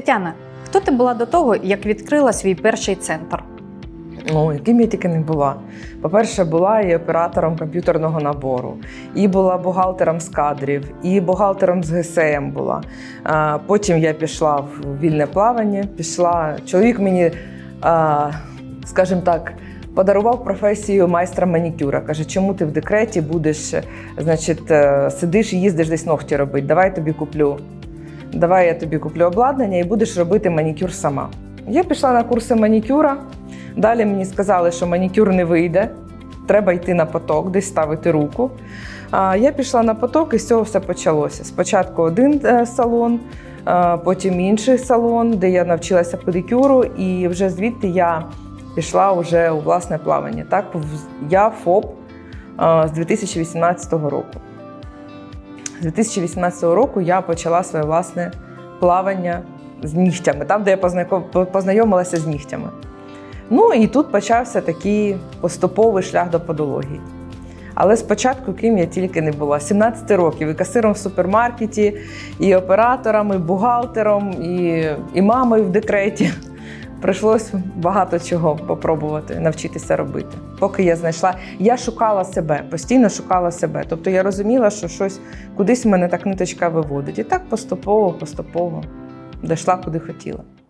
Тетяна, хто ти була до того, як відкрила свій перший центр? Ну, яким я тільки не була. По-перше, була і оператором комп'ютерного набору, і була бухгалтером з кадрів, і бухгалтером з ГСМ була. А, Потім я пішла в вільне плавання. Пішла. Чоловік мені, а, скажімо так, подарував професію майстра манікюра. Каже, чому ти в декреті будеш, значить, е, сидиш і їздиш десь ногті робити? Давай тобі куплю. Давай я тобі куплю обладнання і будеш робити манікюр сама. Я пішла на курси манікюра. Далі мені сказали, що манікюр не вийде, треба йти на поток, десь ставити руку. Я пішла на поток і з цього все почалося. Спочатку один е, салон, потім інший салон, де я навчилася педикюру, і вже звідти я пішла вже у власне плавання. Так, я ФОП з 2018 року. З 2018 року я почала своє власне плавання з нігтями, там, де я познайомилася з нігтями. Ну і тут почався такий поступовий шлях до подології. Але спочатку, ким я тільки не була, 17 років, і касиром в супермаркеті, і оператором, і бухгалтером, і, і мамою в декреті. Прийшлось багато чого попробувати навчитися робити. Поки я знайшла, я шукала себе, постійно шукала себе. Тобто я розуміла, що щось кудись мене так ниточка виводить. І так поступово, поступово дійшла, куди хотіла.